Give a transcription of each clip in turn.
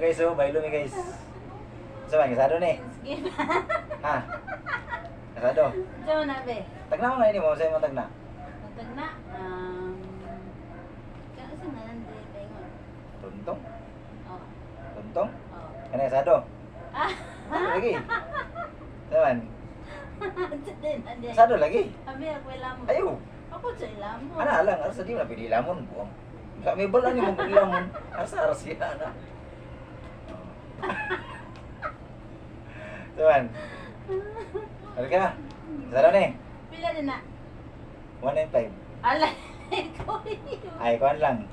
guys, oh, baylo mi guys. Sa man, kasado ni. Skip. Ha? Kasado. Diyo na be. Tagna mo na ini mo, sa mo tagna. Matag na. Um, kaya sa nanan din tayo. Tuntong, Oh. tuntong. Oh. Kana kasado. Ah. Ano lagi? Sa man, kasado lagi. Abi ako ilamon. Ayo. Ako sa ilamon. Ana lang, asa di mo na pili lamon buong. Sa may bala ni mo pili lamon. Asa aras yan. Tuan. Halika. Kasado ni. Pila din na. 195. Ala. Ko. Ay, kuan lang.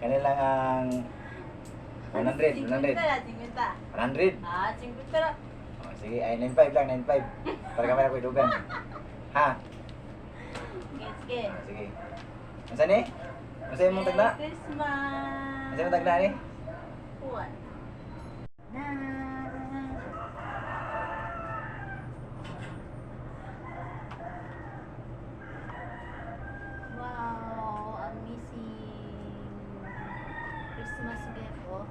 Kanilang ang 100, 100. 50 na, 50. 100. Ah, 50 na. Oh, sige, ay 95 lang, 95. Para kami na ko idugan. Ha? Sige, sige. Oh, sige. Masa ni? Masa yung mong tagna? Christmas. Masa yung tagna ni? Kuwan. Na. Christmas gift oh.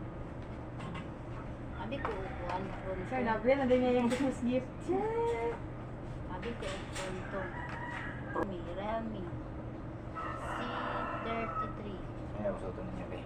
Abi ko kuan from Sir, nabili na din niya yung Christmas gift. Check! Abi ko from to. Mi Realme C33. Ay, usuto ninyo, be.